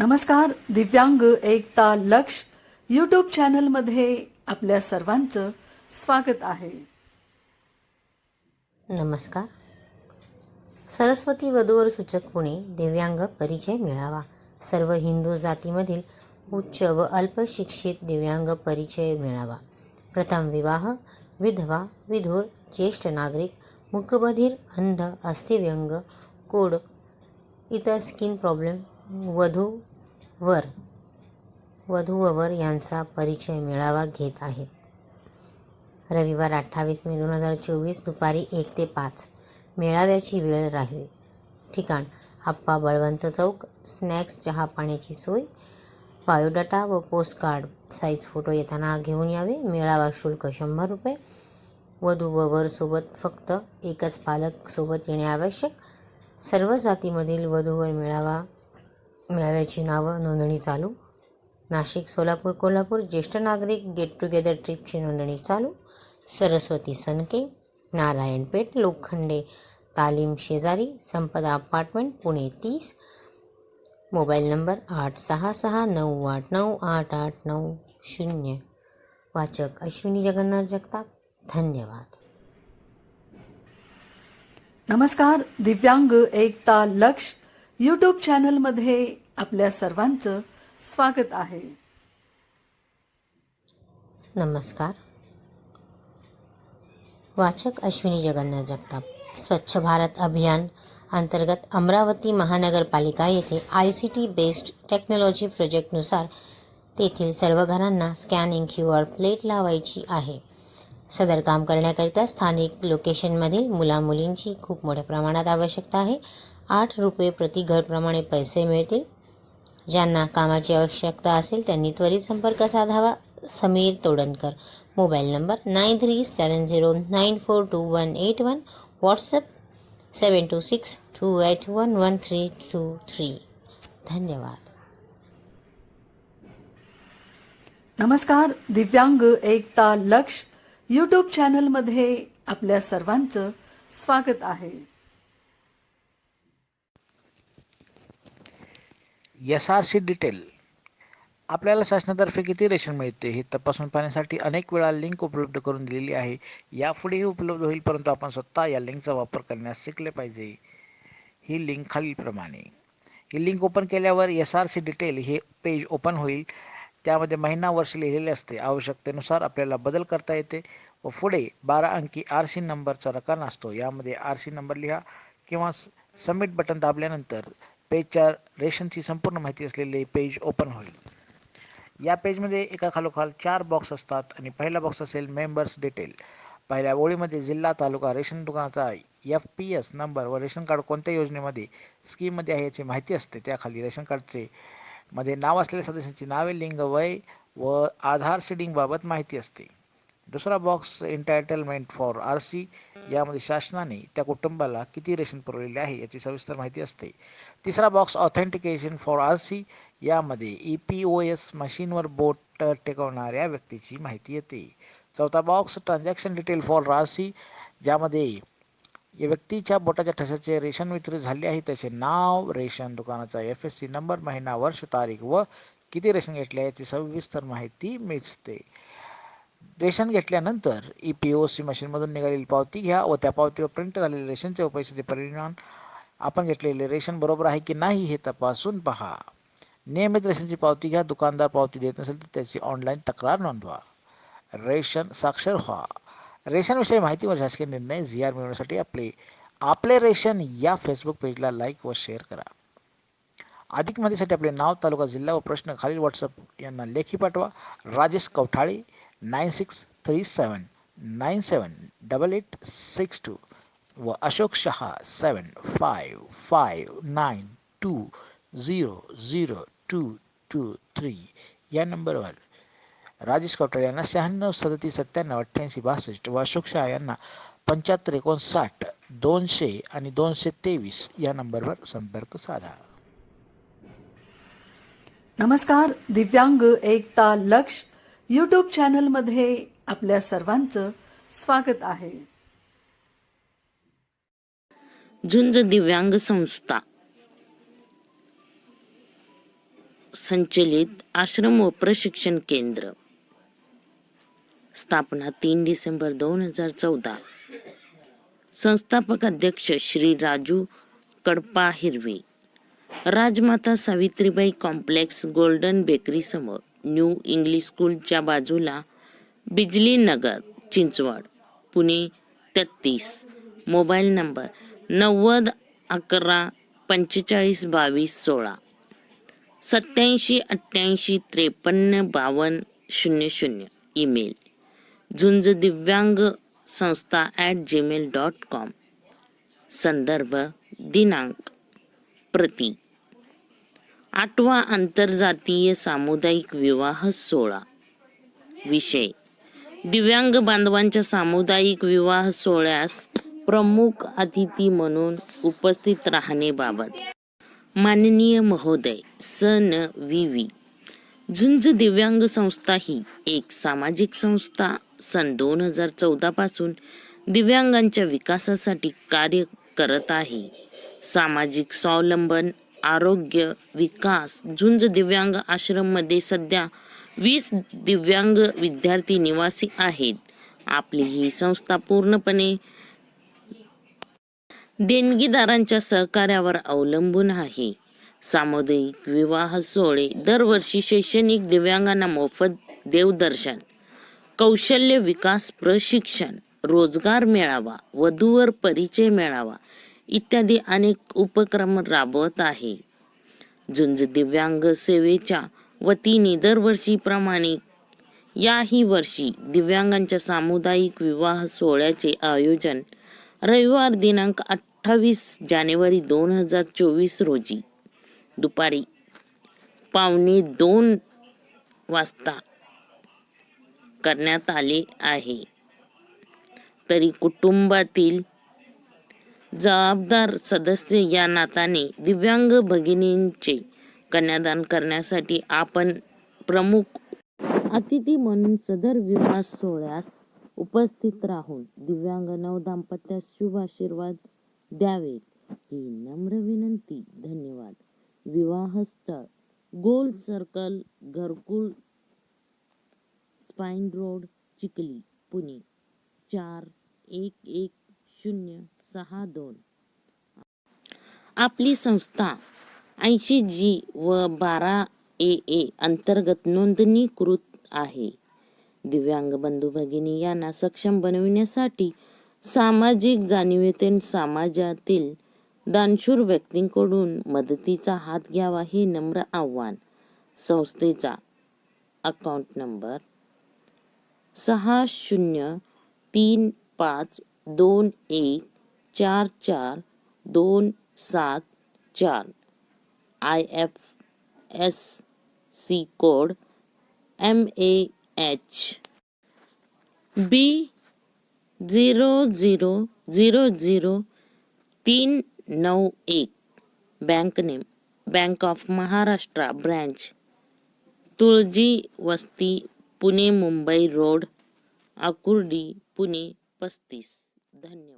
नमस्कार दिव्यांग एकता लक्ष यूट्यूब चॅनलमध्ये आपल्या सर्वांचं स्वागत आहे. नमस्कार. सरस्वती वधूवर सूचक पुणे दिव्यांग परिचय मिळावा. सर्व हिंदू जातीमधील उच्च व अल्पशिक्षित दिव्यांग परिचय मिळावा. प्रथम विवाह विधवा विधूर ज्येष्ठ नागरिक मुकबधीर अंध अस्थिव्यंग कोड इतर स्किन प्रॉब्लेम वधू वर. वधू व वर यांचा परिचय मेळावा घेत आहेत रविवार अठ्ठावीस मे दोन हजार चोवीस दुपारी एक ते पाच. मेळाव्याची वेळ राहील. ठिकाण आप्पा बळवंत चौक स्नॅक्स चहा पाण्याची सोय बायोडाटा व पोस्टकार्ड. साईज फोटो येताना घेऊन यावे. मेळावा शुल्क शंभर रुपये. वधू व वरसोबत फक्त एकच पालक सोबत येणे आवश्यक. सर्व जातीमधील वधूवर मेळावा मेळाव्याची नावं नोंदणी चालू. नाशिक सोलापूर कोल्हापूर ज्येष्ठ नागरिक गेट टुगेदर ट्रिपची नोंदणी चालू. सरस्वती सनके नारायणपेठ लोखंडे तालीम शेजारी संपदा अपार्टमेंट पुणे तीस. मोबाईल नंबर आठ सहा सहा नऊ आठ नऊ आठ आठ नऊ शून्य. वाचक अश्विनी जगन्नाथ जगताप धन्यवाद. नमस्कार दिव्यांग एकता लक्ष. यूट्यूब चॅनलमध्ये आपल्या सर्वांचं स्वागत आहे. नमस्कार. वाचक अश्विनी जगन्नाथ जगताप स्वच्छ भारत अभियान अंतर्गत अमरावती महानगरपालिका येथे I C T based technology प्रोजेक्टनुसार तेथील सर्व घरांना स्कॅनिंग क्यू आर प्लेट लावायची आहे. सदर काम करण्याकरिता स्थानिक लोकेशनमधील मुलामुलींची खूप मोठ्या प्रमाणात आवश्यकता आहे. आठ रुपये प्रति घरप्रमाणे पैसे मिळतील. ज्यांना कामाची आवश्यकता असेल त्यांनी त्वरित संपर्क साधावा. Sameer Todankar. Mobile number nine three seven zero nine four two one eight one WhatsApp seven two six two eight one one three two three. धन्यवाद. नमस्कार दिव्यांग एकता लक्ष. यूट्यूब चॅनलमध्ये आपल्या सर्वांचं स्वागत आहे. एस आर सी डिटेल आपल्याला शासनातर्फे किती रेशन मिळते हे तपासून पाहण्यासाठी अनेक वेळा लिंक उपलब्ध करून दिलेली आहे. यापुढेही उपलब्ध होईल परंतु आपण स्वतः या लिंकचा वापर करण्यास शिकले पाहिजे. ही लिंक खालीलप्रमाणे. ही लिंक ओपन केल्यावर एस आर सी डिटेल हे पेज ओपन होईल. त्यामध्ये महिना वर्ष लिहिलेले असते. आवश्यकतेनुसार आपल्याला बदल करता येते व पुढे बारा अंकी आर सी नंबरचा रकाना असतो. यामध्ये आर सी नंबर लिहा किंवा सबमिट बटन दाबल्यानंतर पेजच्या रेशनची संपूर्ण माहिती असलेले पेज ओपन होईल. या पेजमध्ये एका खालोखाल चार बॉक्स असतात आणि पहिला बॉक्स असेल मेंबर्स डिटेल पहिल्या ओळीमध्ये जिल्हा तालुका रेशन दुकानाचा एफ पी एस नंबर व रेशन कार्ड कोणत्या योजनेमध्ये स्कीममध्ये आहे याची माहिती असते. त्याखाली रेशन कार्डचे मध्ये नाव असलेल्या सदस्यांची नावे लिंग वय व आधार शेडिंगबाबत माहिती असते. दुसरा box entitlement for R C यामध्ये शासनाने त्या कुटुंबाला किती रेशन पुरवलेले आहे याची सविस्तर माहिती असते. तिसरा box authentication for R C यामध्ये ई पी ओ एस मशीनवर बोट टेकवणाऱ्या व्यक्तीची माहिती येते. चौथा box transaction detail for R C ज्यामध्ये या व्यक्तीच्या बोटाच्या ठशाचे रेशन वितरित झाले आहे. त्याचे नाव रेशन दुकानाचा एफ एस सी नंबर महिना वर्ष तारीख व किती रेशन घेतले याची सविस्तर माहिती मिळते. रेशन घेतल्यानंतर ई पी ओ सी मशीनमधून निघालेली पावती घ्या व त्या पावतीवर प्रिंट झालेले रेशनचे व पैशाचे परिणाम आपण घेतलेले रेशन बरोबर आहे की नाही हे तपासून पहा. नियमित रेशनची पावती घ्या दुकानदार पावती देत नसेल तर त्याची ऑनलाईन तक्रार नोंदवा. रेशन साक्षर व्हा. रेशनविषयी माहिती व शासकीय निर्णय झी आर मिळवण्यासाठी आपले आपले रेशन या फेसबुक पेजला लाईक व शेअर करा. अधिक माहितीसाठी आपले नाव तालुका जिल्हा व प्रश्न खालील व्हॉट्सअप यांना लेखी पाठवा. Rajesh Kavthale nine six three seven nine seven double eight six two व Ashok Shah seven five five nine two zero zero two two three या नंबरवर राजेश कवठाळे यांना शहाण्णव सदतीस सत्त्याण्णव अठ्ठ्याऐंशी बासष्ट व अशोक शहा यांना पंच्याहत्तर एकोणसाठ दोनशे आणि दोनशे तेवीस या नंबरवर संपर्क साधा. नमस्कार दिव्यांग एकता लक्ष यूट्यूब चॅनलमध्ये आपल्या सर्वांचं स्वागत आहे. झुंज दिव्यांग संस्था. संचलित आश्रम व प्रशिक्षण केंद्र. स्थापना तीन डिसेंबर दोन हजार चौदा. संस्थापक अध्यक्ष Shri Raju Kadapa Hirve. Rajmata Savitribai complex golden bakery समोर. न्यू इंग्लिश स्कूलच्या बाजूला बिजली नगर चिंचवड पुणे तेहतीस. मोबाईल नंबर नव्वद अकरा पंचेचाळीस बावीस सोळा. सत्याऐंशी अठ्ठ्याऐंशी त्रेपन्न बावन्न शून्य शून्य. ईमेल झुंज दिव्यांग संस्था ॲट जीमेल डॉट कॉम संदर्भ दिनांक प्रति. आठवा आंतरजातीय सामुदायिक विवाह सोहळा. विषय. दिव्यांग बांधवांच्या सामुदायिक विवाह सोहळ्यास प्रमुख अतिथी म्हणून उपस्थित राहणेबाबत माननीय महोदय सन वी वी झुंज दिव्यांग संस्था ही एक सामाजिक संस्था. सन दोन हजार चौदा पासून दिव्यांगांच्या विकासासाठी कार्य करत आहे. सामाजिक स्वावलंबन आरोग्य विकास झुंज दिव्यांग आश्रममध्ये सध्या वीस दिव्यांग विद्यार्थी निवासी आहेत. आपली ही संस्था पूर्णपणे देणगीदारांच्या सहकार्यावर अवलंबून आहे. सामुदायिक विवाह सोहळे दरवर्षी शैक्षणिक दिव्यांगांना मोफत देवदर्शन कौशल्य विकास प्रशिक्षण रोजगार मेळावा वधूवर परिचय मेळावा इत्यादी अनेक उपक्रम राबवत आहे. झुंज दिव्यांग सेवेच्या वतीने दरवर्षीप्रमाणे याही वर्षी दिव्यांगांच्या सामुदायिक विवाह सोहळ्याचे आयोजन रविवार दिनांक अठ्ठावीस जानेवारी दोन हजार चोवीस रोजी दुपारी पावणे दोन वाजता करण्यात आले आहे. तरी कुटुंबातील जबाबदार सदस्य या नाताने दिव्यांग भगिनींचे कन्यादान करण्यासाठी आपण प्रमुख अतिथी म्हणून सदर विवाह सोहळ्यास उपस्थित राहून दिव्यांग नवदाम्पत्यास शुभ आशीर्वाद द्यावेत ही नम्र विनंती. धन्यवाद. विवाह स्थळ गोल circle Gharkul spine road Chikhli Pune. चार एक एक शून्य सहा दोन. आपली संस्था ऐंशी जी व बारा ए ए अंतर्गत नोंदणीकृत आहे. दिव्यांग बंधू भगिनी यांना सक्षम बनविण्यासाठी सामाजिक जाणीवेतून समाजातील दानशूर व्यक्तींकडून मदतीचा हात घ्यावा हे नम्र आव्हान. संस्थेचा अकाउंट नंबर सहा शून्य तीन पाच दोन एक चार चार दोन सात चार. I F S C code M A H B zero zero zero zero तीन नऊ एक bank name bank of Maharashtra branch तुळजी वस्ती पुणे मुंबई रोड आकुर्डी पुणे पस्तीस. धन्यवाद.